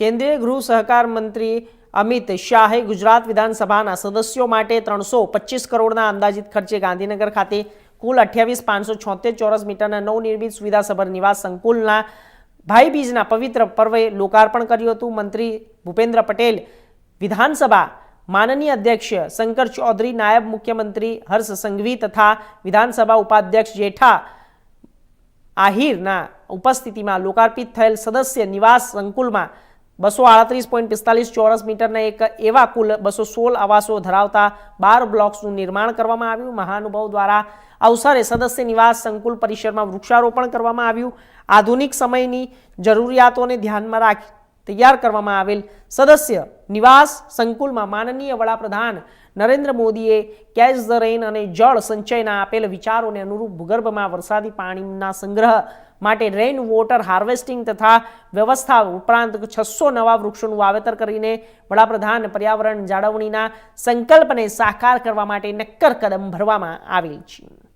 કેન્દ્રીય ગૃહ સહકાર મંત્રી અમિત શાહે ગુજરાત વિધાનસભાના સદસ્યો માટે ત્રણસો પચીસ કરોડના અંદાજિત ખર્ચે ગાંધીનગર ખાતે કુલ અઠ્યાવીસ પાંચસો છોતેર ચોરસ મીટરના નવનિર્મિત સુવિધાસભર નિવાસ સંકુલના ભાઈબીજના પવિત્ર પર્વે લોકાર્પણ કર્યું હતું. મંત્રી ભૂપેન્દ્ર પટેલ, વિધાનસભા માનનીય અધ્યક્ષ શંકર ચૌધરી, નાયબ મુખ્યમંત્રી હર્ષ સંઘવી તથા વિધાનસભા ઉપાધ્યક્ષ જેઠા આહિરના ઉપસ્થિતિમાં લોકાર્પિત થયેલ સદસ્ય નિવાસ સંકુલમાં બસો આડત્રીસ પોઈન્ટ પિસ્તાલીસ ચોરસ મીટરના એક એવા કુલ બસો સોળ આવાસો ધરાવતા બાર બ્લોક્સનું નિર્માણ કરવામાં આવ્યું. મહાનુભાવ દ્વારા અવસરે સદસ્ય નિવાસ સંકુલ પરિસરમાં વૃક્ષારોપણ કરવામાં આવ્યું. આધુનિક સમયની જરૂરિયાતોને ધ્યાનમાં રાખી તૈયાર કરવામાં આવેલ સદસ્ય નિવાસ સંકુલમાં માનનીય વડાપ્રધાન નરેન્દ્ર મોદીએ કેચ ધ રેન અને જળ સંચયના આપેલ વિચારોને અનુરૂપ ભૂગર્ભમાં વરસાદી પાણીના સંગ્રહ માટે રેઇન વોટર હાર્વેસ્ટિંગ તથા વ્યવસ્થા ઉપરાંત છસો નવા વૃક્ષોનું વાવેતર કરીને વડાપ્રધાન પર્યાવરણ જાળવણીના સંકલ્પને સાકાર કરવા માટે નક્કર કદમ ભરવામાં આવેલ છે.